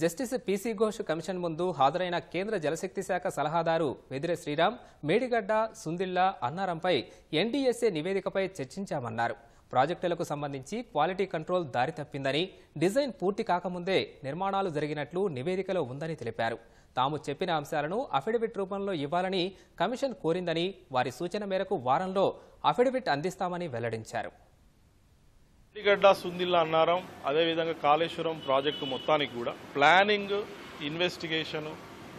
Justice PC Ghosh commission ముందు హాజరైన కేంద్ర జలశక్తి శాఖ సలహాదారు వెదిరె శ్రీరామ్ మేడిగడ్డ సుందిళ్ళ అన్నారంపై ఎన్డీఎస్ఏ నివేదికపై చర్చించామన్నారు. ప్రాజెక్టులకు సంబంధించి క్వాలిటీ కంట్రోల్ దారి తప్పిందని డిజైన్ పూర్తి కాకముందే నిర్మాణాలు జరిగినట్లు నివేదికలో ఉందని తెలిపారు. తాము చెప్పిన అంశాలను అఫిడవిట్ రూపంలో ఇవ్వాలని కమిషన్ కోరిందని వారి సూచన మేరకు వారంలో అఫిడవిట్ అందిస్తామని వెల్లడించారు. గడ్డ సుందిల్లా అన్నారం అదేవిధంగా కాళేశ్వరం ప్రాజెక్టు మొత్తానికి కూడా ప్లానింగ్ ఇన్వెస్టిగేషన్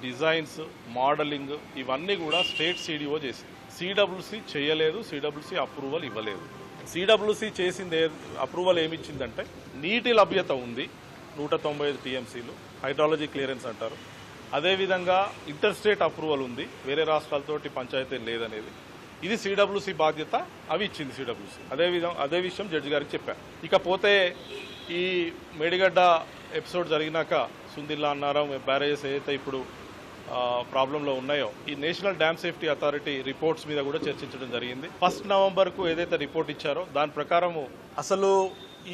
డిజైన్స్ మోడలింగ్ ఇవన్నీ కూడా స్టేట్ సిడిఓ చేసింది సిడబ్ల్యూసి చేయలేదు సిడబ్ల్యూసి అప్రూవల్ ఇవ్వలేదు. సిడబ్ల్యూసి చేసింది అప్రూవల్ ఏమిచ్చిందంటే నీటి లభ్యత ఉంది నూట తొంభై ఐదు టీఎంసీలు హైడ్రాలజీ క్లియరెన్స్ అంటారు. అదేవిధంగా ఇంటర్ స్టేట్ అప్రూవల్ ఉంది వేరే రాష్ట్రాలతోటి పంచాయతీ లేదనేది. ఇది సిడబ్ల్యూసి బాధ్యత. అవి ఇచ్చింది సిడబ్ల్యూసీ అదే విధం అదే విషయం జడ్జి గారికి చెప్పాను ఇకపోతే ఈ మేడిగడ్డ ఎపిసోడ్ జరిగినాక సుందిల్లా అన్నారం బ్యారేజెస్ ఏదైతే ఇప్పుడు ప్రాబ్లంలో ఉన్నాయో ఈ national dam safety authority reports మీద కూడా చర్చించడం జరిగింది. ఫస్ట్ నవంబర్కు ఏదైతే రిపోర్ట్ ఇచ్చారో దాని ప్రకారము అసలు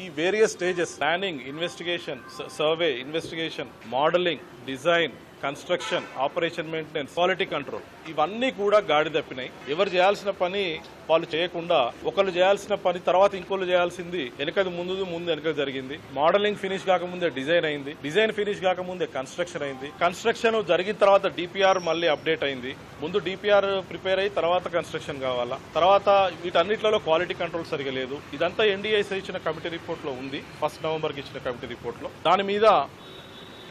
ఈ various stages planning investigation survey investigation modelling design construction operation maintenance quality control ఇవన్నీ కూడా గాడి తప్పినాయి. ఎవరు చేయాల్సిన పని వాళ్ళు చేయకుండా ఒకళ్ళు చేయాల్సిన పని తర్వాత ఇంకోళ్ళు చేయాల్సింది వెనకది ముందు ముందు వెనక జరిగింది. మోడలింగ్ ఫినిష్ కాకముందే డిజైన్ అయింది. డిజైన్ ఫినిష్ కాకముందే కన్స్ట్రక్షన్ అయింది. కన్స్ట్రక్షన్ జరిగిన తర్వాత డిపిఆర్ మళ్ళీ అప్డేట్ అయింది. ముందు డిపిఆర్ ప్రిపేర్ అయ్యి తర్వాత కన్స్ట్రక్షన్ కావాలా? తర్వాత వీటన్నిటిలో క్వాలిటీ కంట్రోల్ సరిగా లేదు. ఇదంతా ఎన్డీఏ ఇచ్చిన కమిటీ రిపోర్ట్లో ఉంది. ఫస్ట్ నవంబర్కి ఇచ్చిన కమిటీ రిపోర్ట్లో దాని మీద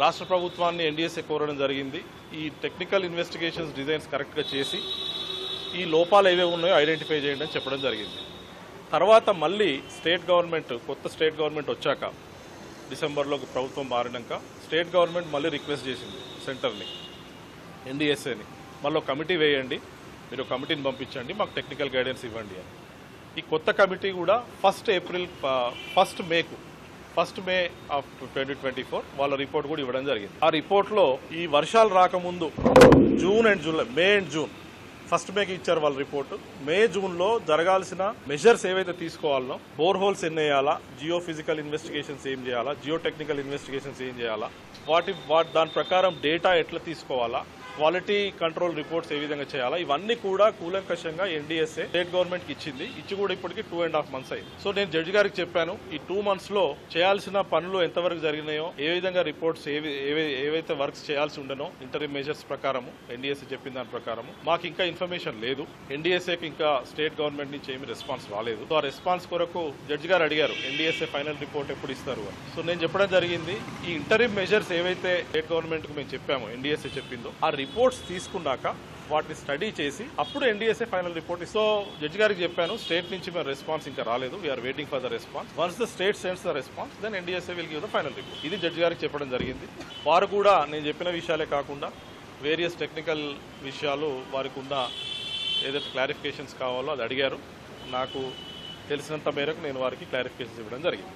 రాష్ట్ర ప్రభుత్వాన్ని ఎన్డీఎస్ఏ కోరడం జరిగింది. ఈ టెక్నికల్ ఇన్వెస్టిగేషన్స్ డిజైన్స్ కరెక్ట్గా చేసి ఈ లోపాలు ఏవే ఉన్నాయో ఐడెంటిఫై చేయండి అని చెప్పడం జరిగింది. తర్వాత మళ్ళీ స్టేట్ గవర్నమెంట్ కొత్త స్టేట్ గవర్నమెంట్ వచ్చాక డిసెంబర్లో ప్రభుత్వం మారినాక స్టేట్ గవర్నమెంట్ మళ్ళీ రిక్వెస్ట్ చేసింది సెంటర్ని ఎన్డీఎస్ఏని మళ్ళీ ఒక కమిటీ వేయండి మీరు కమిటీని పంపించండి మాకు టెక్నికల్ గైడెన్స్ ఇవ్వండి అని. ఈ కొత్త కమిటీ కూడా ఫస్ట్ ఏప్రిల్ ఫస్ట్ మేకు first May of twenty twenty four వాళ్ళ రిపోర్ట్ కూడా ఇవ్వడం జరిగింది. ఆ రిపోర్ట్లో ఈ వర్షాలు రాకముందు June and July May and June first మేకి ఇచ్చారు వాళ్ళ రిపోర్ట్. మే జూన్లో జరగాల్సిన మెజర్స్ ఏవైతే తీసుకోవాలనో బోర్ హోల్స్ ఎన్ని వేయాలా జియో ఫిజికల్ ఇన్వెస్టిగేషన్స్ ఏం చేయాలా జియో టెక్నికల్ ఇన్వెస్టిగేషన్స్ ఏం చేయాలా వాటి వాటి దాని ప్రకారం డేటా ఎట్లా తీసుకోవాలా క్వాలిటీ కంట్రోల్ రిపోర్ట్స్ ఏ విధంగా చేయాలా? ఇవన్నీ కూడా కూలంకషంగా ఎన్డీఎస్ఏ స్టేట్ గవర్నమెంట్కి ఇచ్చింది. ఇచ్చి కూడా ఇప్పటికి టూ అండ్ హాఫ్ మంత్స్ అయింది. సో నేను జడ్జి గారికి చెప్పాను ఈ టూ మంత్స్లో చేయాల్సిన పనులు ఎంతవరకు జరిగినాయో ఏ విధంగా రిపోర్ట్స్ ఏవైతే వర్క్స్ చేయాల్సి ఉండనో ఇంటర్వ్యూ మెజర్స్ ప్రకారము ఎన్డీఎస్ఏ చెప్పిన దాని ప్రకారము మాకు ఇంకా ఇన్ఫర్మేషన్ లేదు. ఎన్డీఎస్ఏకి ఇంకా స్టేట్ గవర్నమెంట్ నుంచి ఏమి రెస్పాన్స్ రాలేదు. సో ఆ రెస్పాన్స్ కొరకు జడ్జి గారు అడిగారు ఎన్డీఎస్ఏ ఫైనల్ రిపోర్ట్ ఎప్పుడు ఇస్తారు అని. సో నేను చెప్పడం జరిగింది ఈ ఇంటర్వ్యూ మెజర్స్ ఏవైతే స్టేట్ గవర్నమెంట్కు మేము చెప్పాము ఎన్డీఎస్ఏ చెప్పిందో ఆ రిపోర్ట్స్ తీసుకున్నాక వాటిని స్టడీ చేసి అప్పుడు NDSA final report so judge గారికి చెప్పాను స్టేట్ నుంచి మేము రెస్పాన్స్ ఇంకా రాలేదు. We're waiting for the response once the state sends the response then NDSA will give the final report ఇది జడ్జి గారికి చెప్పడం జరిగింది. వారు కూడా నేను చెప్పిన విషయాలే కాకుండా వేరియస్ టెక్నికల్ విషయాలు వారికి ఉన్న ఏదైతే క్లారిఫికేషన్స్ కావాలో అది అడిగారు. నాకు తెలిసినంత మేరకు నేను వారికి క్లారిఫికేషన్స్ ఇవ్వడం జరిగింది.